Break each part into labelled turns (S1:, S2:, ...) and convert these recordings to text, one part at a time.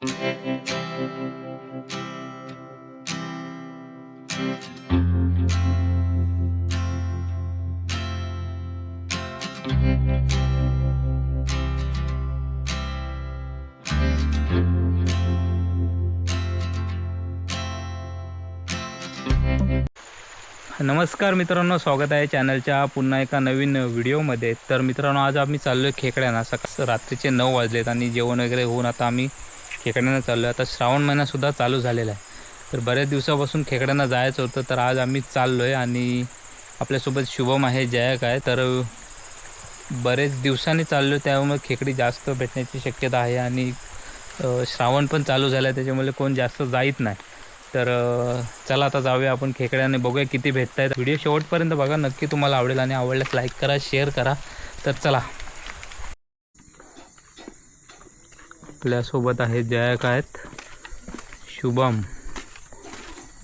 S1: नमस्कार मित्रांनो स्वागत आहे चॅनलच्या पुन्हा एका नवीन व्हिडिओमध्ये. तर मित्रांनो आज आम्ही चाललो आहे खेकड्यांना. सकाळ रात्रीचे नऊ वाजलेत आणि जेवण वगैरे होऊन आता आम्ही खेकड्यांना चाललो आहे आता श्रावण महिनासुद्धा चालू झालेला आहे. तर बऱ्याच दिवसापासून खेकड्यांना जायचं होतं तर आज आम्ही चाललो आहे आणि आपल्यासोबत शुभम आहे जयक आहे. तर बरेच दिवसांनी चाललो आहे त्यामुळे खेकडी जास्त भेटण्याची शक्यता आहे आणि श्रावण पण चालू झालं आहे त्याच्यामुळे कोण जास्त जाईत नाही. तर चला आता जाऊया आपण खेकड्याने बघूया किती भेटत आहेत व्हिडिओ शेवटपर्यंत बघा नक्की तुम्हाला आवडेल आणि आवडल्यास लाईक करा शेअर करा. तर चला. आपल्यासोबत आहे जयक आहेत शुभम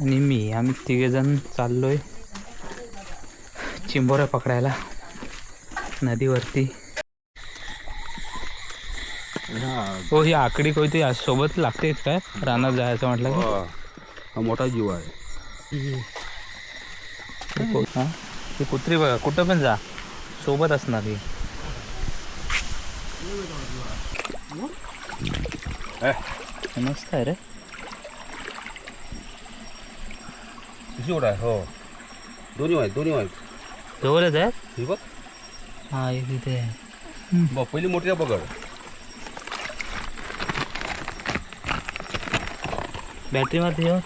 S1: आणि मी. आम्ही तिघेजण चाललो आहे चिंबोऱ्या पकडायला नदीवरती. हो ही आकडी आज सोबत लागतेच काय? रानात जायचं म्हटलं
S2: हा मोठा जीव आहे.
S1: हां कुत्री बघा कुठं पण जा. सोबत असणार ही. मस्त आहे रे
S2: जीव आहे हो दोन्ही आहेत दोन्ही आहेत
S1: जवळच आहे
S2: ही बघ
S1: हा एक इथे आहे
S2: बघ पहिली मोठी आहे पकड
S1: बॅटरी मध्ये येऊ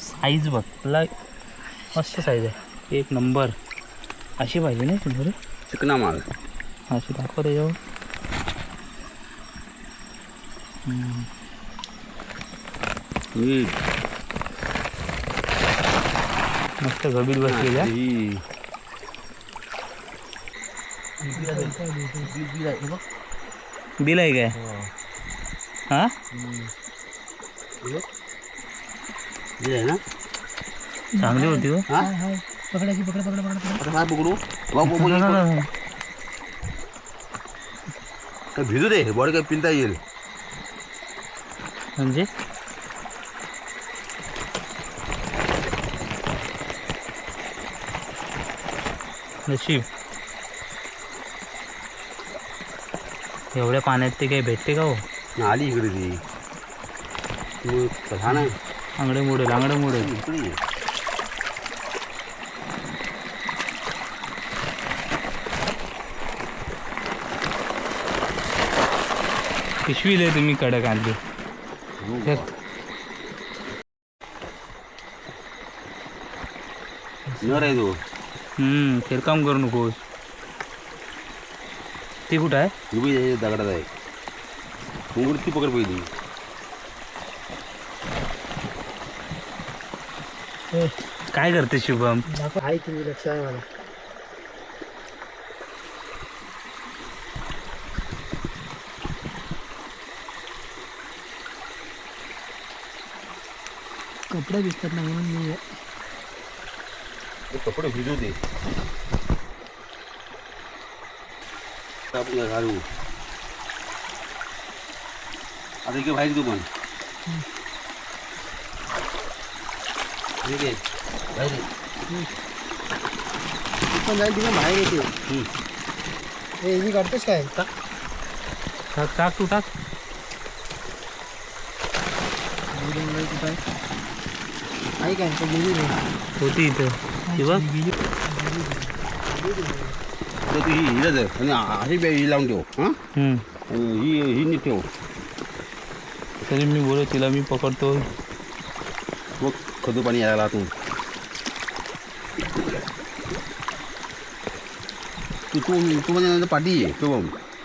S1: साईज बघ तुला मस्त साईज आहे एक नंबर अशी पाहिजे नाही तुम्हाला
S2: चिकना माल
S1: अशी दाखव त्याच्यावर हम्म.
S2: मीठ
S1: मस्त गबीत बसलेली आहे
S2: ही
S1: बिल आहे काय हा
S2: ही आहे ना
S1: चांगली होती हो
S2: हा आता काय भिजू दे बॉडी काय पिंता येईल
S1: म्हणजे नशीब एवढ्या पाण्यात ते काही भेटते का हो
S2: आली इकडे ती मग हा ना
S1: आंगडे मोडेल आंगडे मोडेल
S2: इकडे ये.
S1: पिशवी लय तुम्ही कडक आणली.
S2: तो.
S1: हम्म फिरकाम करू नकोस. ती कुठं आहे?
S2: उभी आहे दगडात आहे. उघड ती पकड पहिली.
S1: काय करते शुभम?
S3: आहे की लक्ष आहे मला. कपडे दिसतात ना म्हणून मी
S2: ते कपडे भिजू दे. आपण घालू आता इकडे बाहेर तू पण. ठीक आहे बाहेर ये.
S3: ती पण जाईल तिकडे बाहेर येते.
S2: हम्म.
S3: हे मी काढतोस काय?
S1: टाक. टाक तू टाक.
S3: आहे? काय गेली नाही.
S1: होती इथं ती बघ.
S2: तर तू ही हिला दे आणि अशी बॅ ही लावून ठेव हां
S1: हम्म.
S2: ही ही नीट ठेव
S1: तरी मी बोलू तिला मी पकडतो
S2: मग खदू पाणी यायला आतून तू तू तू म्हणजे नंतर पाठी ये तो बघ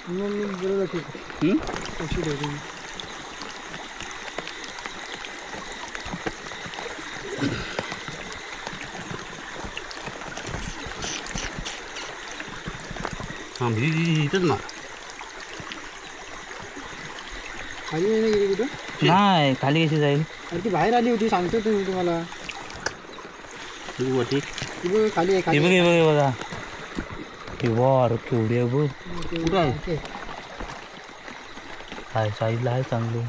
S3: मग मी बरोबर आहे.
S2: हम्म?
S3: अशी ठेवते मी.
S2: हां ही इथंच ना
S3: खाली नाही गेली कुठं
S1: नाही खाली कशी जाईल
S3: अरे ती बाहेर आली होती सांगतो तुम्ही तुम्हाला ती बघ खाली आहे
S1: हे
S3: खाली
S1: बघ हे बघ हे बघा हे वार केवढी आहे बघ
S2: कुठं आहे?
S3: ओके.
S1: हाय साईजला आहे चांगली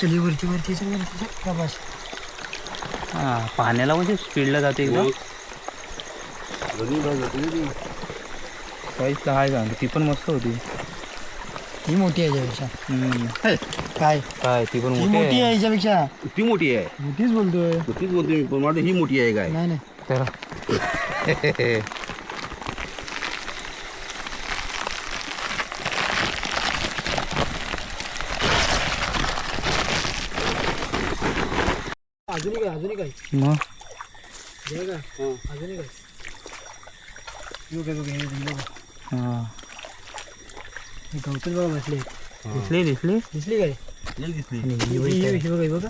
S3: चली वरती वरती चल वरती चल.
S1: हां पाण्याला म्हणजे स्पीडला जाते एकदम
S2: दोन्ही बाजू
S1: साईजला आहे चांगली ती पण मस्त होती.
S3: ही मोठी आहे याच्यापेक्षा.
S1: हम्म.
S3: काय?
S1: काय ती पण
S3: ही
S1: मोठी
S3: मोठी
S1: आहे.
S3: आहे याच्यापेक्षा.
S2: ती मोठी आहे.
S3: मोठीच बोलतोय.
S2: तीच बोलतो मी पण मला वाटतं ही मोठी आहे काय?
S3: नाही नाही.
S1: तर.
S3: अजूनही काय अजूनही काय
S1: मग?
S3: हे का अजूनही काय काय गवतच बघा बसले
S1: दिसली दिसली?
S3: दिसली काय?
S2: दिसली
S3: ही ही बघा ही बघा.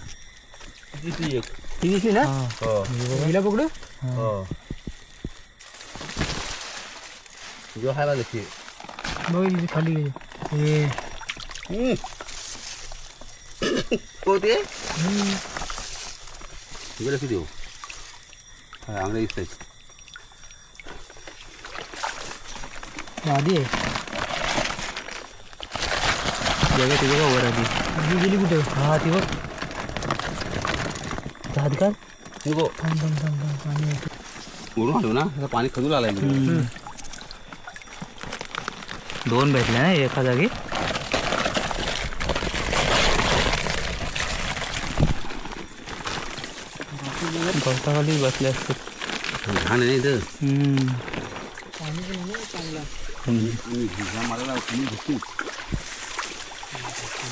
S2: दिसली एक.
S3: ही दिसली ना?
S1: हां.
S2: हो.
S3: हिला पकडू?
S2: हो. जो हायला देखील
S3: बघ इथे खाली गेली. हे.
S2: कोणती हा
S3: आधी. आहे
S1: बघा ती बघा वर आधी.
S3: ही गेली कुठे?
S1: हा ती बघ. हात काढ
S2: नको
S3: थांब थांब थांब थांब पाणी
S2: आलो ना आता पाणी खजूर आलाय.
S1: दोन भेटले ना एका जागी. गवताखाली बसले असते
S2: घाण आहे ना इथं.
S3: पाणी पण आहे ना चांगला.
S2: आम्ही भिजा मारायला तुम्ही भेटतो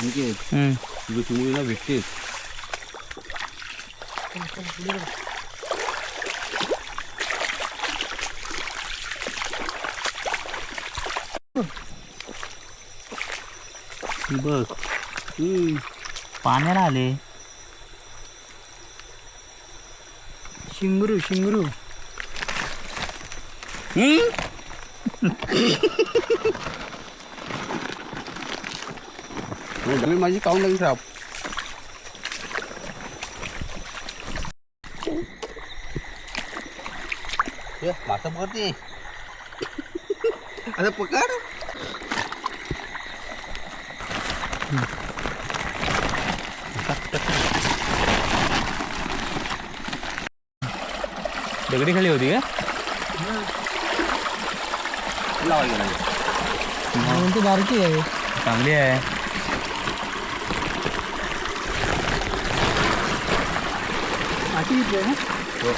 S2: ठीक आहे
S1: हम्म.
S2: तुझं चिमुळीला भेटतेच
S1: बघ
S2: हम्म.
S1: पाण्याला आले
S3: शिंगरू शिंगरू
S2: मग डबे माझी काऊन लागली साप ए, मासा पकडते. आता पकड.
S1: दगडी खाली होती का?
S2: लावा गेला
S3: म्हणून ती बारकी आहे
S1: चांगली आहे
S3: आठी घेतली आहे ना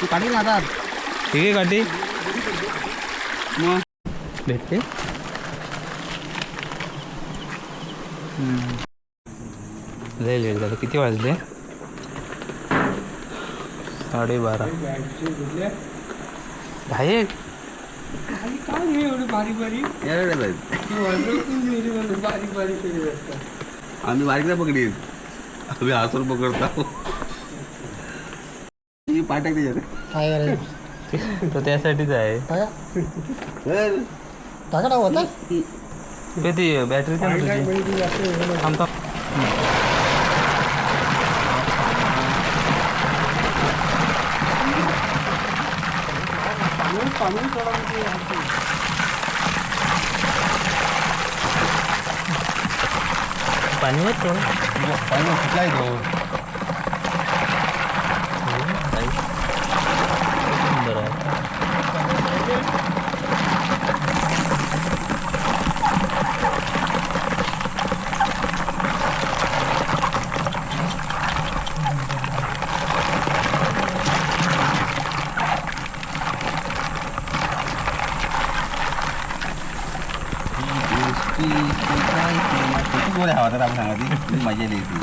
S2: तू काढली ना आता
S1: ठीक आहे काठी
S2: मग
S1: भेटते. लय लेट झालं किती वाजले साडेबारा बाहेर
S2: यायला जाईल आम्ही बारीक नाही पकडीन आम्ही हातवर पकडतो. ही पाठ आहे त्याच्यात.
S3: काय करायचं?
S1: तो त्यासाठीच आहे.
S3: काय?
S2: चल.
S3: टाका टाका होता
S1: बे ती बॅटरी काय तुझी थांब थांब. पाणी होत
S2: पाणी कुठला आहे तो
S1: सुंदर
S2: किती गोऱ्या हवा तर आपण सांगा ती मजा येईल ती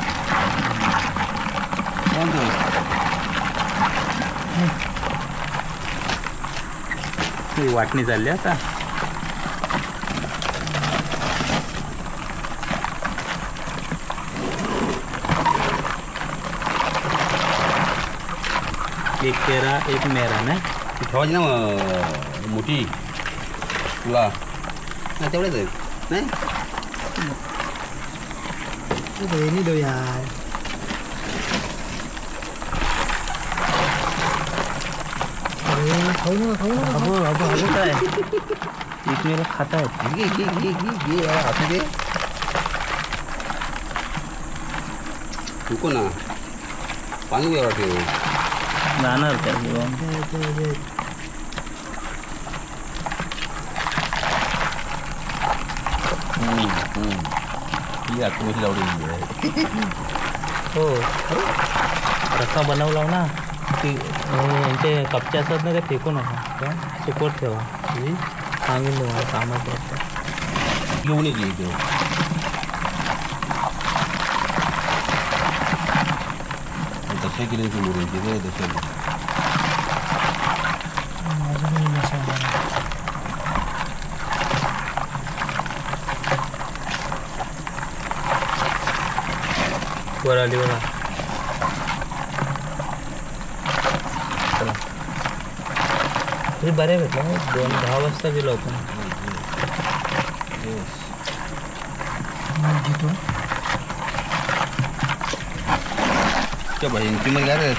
S2: कोणतो ती
S1: वाटणी चालली आता. एक तेरा एक मेरा ना?
S2: ती ठेवायची ना मोठी. तुला. नाही तेवढेच आहेत नाही
S3: नाही दो यार खाऊ ना खाऊ
S1: ना काय एक मेरा खाता है
S2: ये ये ये ये ये यार ना पानी भी वाटते
S1: जाणार घेऊन
S3: दे, दे, दे.
S2: हम्म, हम्म. ही आत्महत्या लावलेली आहे
S1: हो रस्सा बनवला ना की अं, यांचे कपचे असतात ना ते फेकू नका सुकवत ठेवा सांगेन तुम्हाला कामाचं असतं
S2: घेऊन येते इथे तसे केले ते मुरुंची ते तसे
S1: वर आली बघा चला. तरी बरे भेटलं दोन दहा वाजता गेलो आपण
S3: घेतो
S2: त्या भाई किंमत काय रे